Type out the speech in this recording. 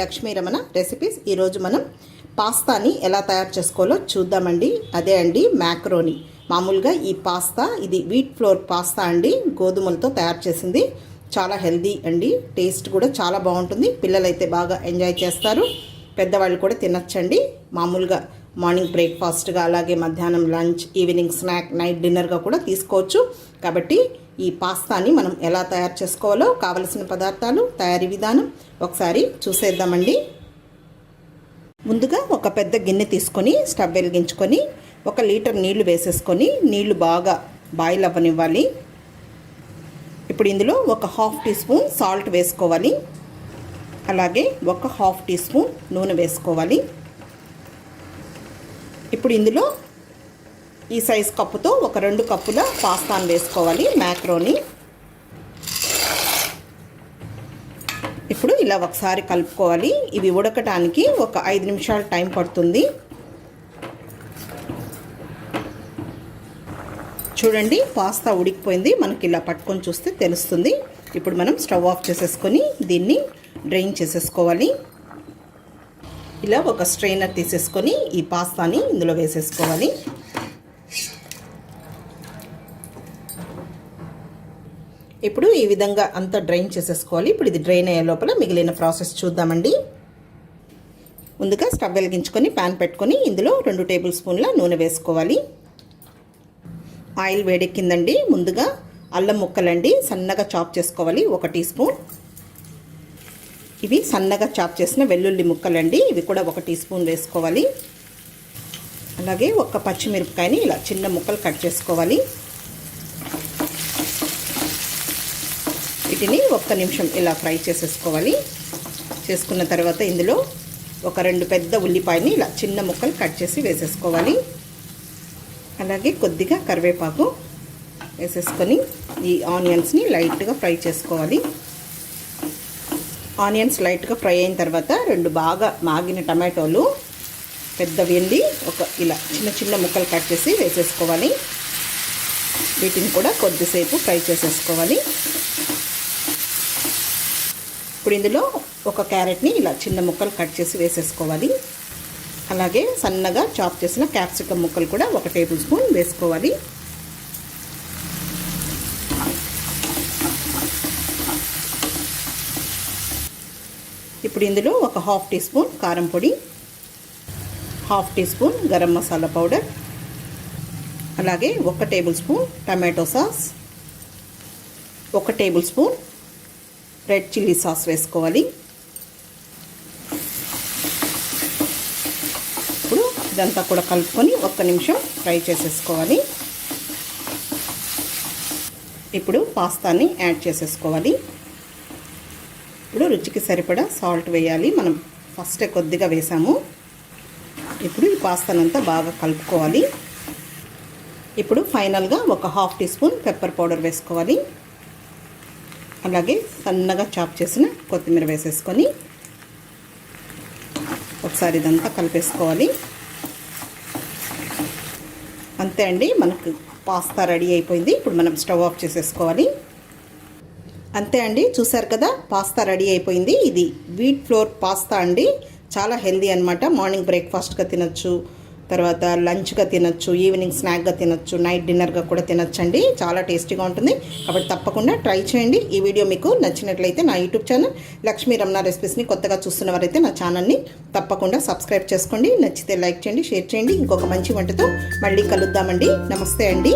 Lakshmi Ramana recipes ఈరోజు మనం పాస్తాని ఎలా తయారు చేసుకోవాలో చూద్దామండి. అదే అండి మ్యాక్రోని మామూలుగా ఈ పాస్తా ఇది వీట్ ఫ్లోర్ పాస్తా అండి గోధుమలతో తయారు చేసింది. చాలా హెల్దీ అండి. టేస్ట్ కూడా చాలా బాగుంటుంది. పిల్లలైతే బాగా ఎంజాయ్ చేస్తారు. పెద్దవాళ్ళు కూడా తినచ్చండి. మామూలుగా మార్నింగ్ బ్రేక్ఫాస్ట్గా అలాగే మధ్యాహ్నం లంచ్ ఈవినింగ్ స్నాక్ నైట్ డిన్నర్గా కూడా తీసుకోవచ్చు. కాబట్టి ఈ పాస్తాని మనం ఎలా తయారు చేసుకోవాలో కావలసిన పదార్థాలు తయారీ విధానం ఒకసారి చూసేద్దామండి. ముందుగా ఒక పెద్ద గిన్నె తీసుకొని స్టవ్ వెలిగించుకొని ఒక లీటర్ నీళ్ళు వేసేసుకొని నీళ్ళు బాగా బాయిల్ అవ్వనివ్వాలి. ఇప్పుడు ఇందులో ఒక హాఫ్ టీ స్పూన్ సాల్ట్ వేసుకోవాలి. అలాగే ఒక హాఫ్ టీ స్పూన్ నూనె వేసుకోవాలి. ఇప్పుడు ఇందులో ఈ సైజ్ కప్పుతో ఒక రెండు కప్పుల పాస్తాను వేసుకోవాలి మ్యాక్రోని ఇప్పుడు ఇలా ఒకసారి కలుపుకోవాలి. ఇవి ఉడకటానికి ఒక ఐదు నిమిషాలు టైం పడుతుంది. చూడండి పాస్తా ఉడికిపోయింది. మనకి ఇలా పట్టుకొని చూస్తే తెలుస్తుంది. ఇప్పుడు మనం స్టవ్ ఆఫ్ చేసేసుకొని దీన్ని డ్రైన్ చేసేసుకోవాలి. ఇలా ఒక స్ట్రైనర్ తీసేసుకొని ఈ పాస్తాని ఇందులో వేసేసుకోవాలి. ఇప్పుడు ఈ విధంగా అంతా డ్రైన్ చేసేసుకోవాలి. ఇప్పుడు ఇది డ్రైన్ అయ్యే లోపల మిగిలిన ప్రాసెస్ చూద్దామండి. ముందుగా స్టవ్ వెలిగించుకొని ప్యాన్ పెట్టుకొని ఇందులో రెండు టేబుల్ స్పూన్ల నూనె వేసుకోవాలి. ఆయిల్ వేడెక్కిందండి. ముందుగా అల్లం ముక్కలండి సన్నగా చాప్ చేసుకోవాలి. ఒక టీ స్పూన్. ఇవి సన్నగా చాప్ చేసిన వెల్లుల్లి ముక్కలండి. ఇవి కూడా ఒక టీ స్పూన్ వేసుకోవాలి. అలాగే ఒక పచ్చిమిరపకాయని ఇలా చిన్న ముక్కలు కట్ చేసుకోవాలి. వీటిని ఒక్క నిమిషం ఇలా ఫ్రై చేసేసుకోవాలి. చేసుకున్న తర్వాత ఇందులో ఒక రెండు పెద్ద ఉల్లిపాయని ఇలా చిన్న ముక్కలు కట్ చేసి వేసేసుకోవాలి. అలాగే కొద్దిగా కరివేపాకు వేసేసుకొని ఈ ఆనియన్స్ని లైట్గా ఫ్రై చేసుకోవాలి. ఆనియన్స్ లైట్గా ఫ్రై అయిన తర్వాత రెండు బాగా మాగిన టమాటోలు పెద్ద వెండి ఒక ఇలా చిన్న చిన్న ముక్కలు కట్ చేసి వేసేసుకోవాలి. వీటిని కూడా కొద్దిసేపు ఫ్రై చేసేసుకోవాలి. ఇప్పుడు ఇందులో ఒక క్యారెట్ని ఇలా చిన్న ముక్కలు కట్ చేసి వేసేసుకోవాలి. అలాగే సన్నగా చాప్ చేసిన క్యాప్సికమ్ ముక్కలు కూడా ఒక టేబుల్ స్పూన్ వేసుకోవాలి. ఇప్పుడు ఇందులో ఒక హాఫ్ టీ స్పూన్ కారం పొడి half teaspoon garam masala powder అలాగే ఒక టేబుల్ స్పూన్ టమాటో సాస్ ఒక tablespoon red chilli sauce వేసుకోవాలి. ఇప్పుడు ఇదంతా కూడా కలుపుకొని ఒక్క నిమిషం ఫ్రై చేసేసుకోవాలి. ఇప్పుడు పాస్తాని యాడ్ చేసేసుకోవాలి. ఇప్పుడు రుచికి సరిపడా సాల్ట్ వేయాలి. మనం ఫస్టే కొద్దిగా వేసాము. ఇప్పుడు ఈ పాస్తానంతా బాగా కలుపుకోవాలి. ఇప్పుడు ఫైనల్గా ఒక half teaspoon pepper powder వేసుకోవాలి. అలాగే సన్నగా చాప్ చేసిన కొత్తిమీర వేసేసుకొని ఒకసారి ఇదంతా కలిపేసుకోవాలి. అంతే అండి మనకు పాస్తా రెడీ అయిపోయింది. ఇప్పుడు మనం స్టవ్ ఆఫ్ చేసేసుకోవాలి. అంతే అండి చూసారు కదా పాస్తా రెడీ అయిపోయింది. ఇది వీట్ ఫ్లోర్ పాస్తా అండి. చాలా హెల్దీ అనమాట మార్నింగ్ బ్రేక్ఫాస్ట్గా తినచ్చు. తర్వాత లంచ్గా తినచ్చు ఈవినింగ్ స్నాక్గా తినచ్చు నైట్ డిన్నర్గా కూడా తినచ్చండి. చాలా టేస్టీగా ఉంటుంది. కాబట్టి తప్పకుండా ట్రై చేయండి. ఈ వీడియో మీకు నచ్చినట్లయితే నా యూట్యూబ్ ఛానల్ లక్ష్మీ రమణ రెసిపీస్ని కొత్తగా చూస్తున్న వారైతే నా ఛానల్ని తప్పకుండా సబ్స్క్రైబ్ చేసుకోండి. నచ్చితే లైక్ చేయండి షేర్ చేయండి. ఇంకొక మంచి వంటతో మళ్ళీ కలుద్దామండి. నమస్తే అండి.